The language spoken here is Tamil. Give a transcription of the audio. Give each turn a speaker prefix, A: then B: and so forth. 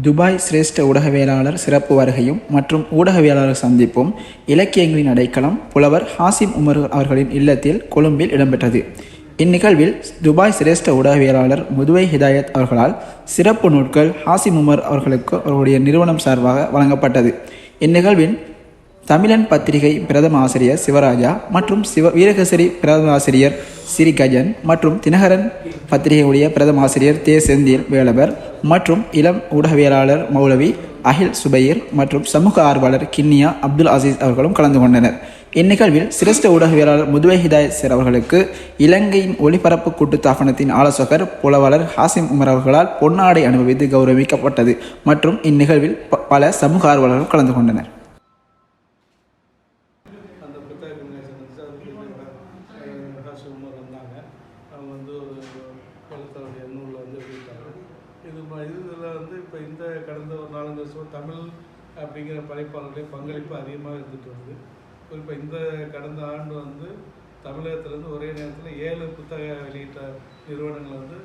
A: துபாய் சிரேஷ்ட ஊடகவியலாளர் சிறப்பு வருகையும் மற்றும் ஊடகவியலாளர் சந்திப்பும் இலக்கியங்களின் அடைக்கலம் புலவர் ஹாசிம் உமர் அவர்களின் இல்லத்தில் கொழும்பில் இடம்பெற்றது. இந்நிகழ்வில் துபாய் சிரேஷ்ட ஊடகவியலாளர் முதுவை ஹிதாயத் அவர்களால் சிறப்பு நூட்கள் ஹாசிம் உமர் அவர்களுக்கு அவருடைய நிறுவனம் சார்பாக வழங்கப்பட்டது. இந்நிகழ்வின் தமிழன் பத்திரிகை பிரதம ஆசிரியர் சிவராஜா மற்றும் சிவ வீரகசரி பிரதம ஆசிரியர் சிறிகஜன் மற்றும் தினகரன் பத்திரிகையுடைய பிரதம ஆசிரியர் தே. செந்தில் வேலவர் மற்றும் இளம் ஊடகவியலாளர் மௌலவி அஹில் சுபைர் மற்றும் சமூக ஆர்வலர் கிண்ணியா அப்துல் அசீஸ் அவர்களும் கலந்து கொண்டனர். இந்நிகழ்வில் சிரேஷ்ட ஊடகவியலாளர் முதுவை ஹிதாயத் சார் அவர்களுக்கு இலங்கையின் ஒளிபரப்பு கூட்டுத்தாபனத்தின் ஆலோசகர் புலவலர் ஹாசிம் உமர் அவர்களால் பொன்னாடை அனுபவித்து கௌரவிக்கப்பட்டது மற்றும் இந்நிகழ்வில் ப- பல சமூக ஆர்வலர்கள் கலந்து கொண்டனர்.
B: அதுக்கு வந்தாங்க. அவங்க வந்து ஒரு எழுத்தாளருடைய நூலில் வந்து எழுதிட்டாங்க இது இதில் வந்து இப்போ இந்த கடந்த ஒரு நாலஞ்சு வருஷம் தமிழ் அப்படிங்கிற படைப்பாளர்களுடைய பங்களிப்பு அதிகமாக இருந்துட்டு வருது. குறிப்பாக இந்த கடந்த ஆண்டு வந்து தமிழகத்திலேருந்து ஒரே நேரத்தில் ஏழு புத்தக வெளியிட்ட நிறுவனங்கள் வந்து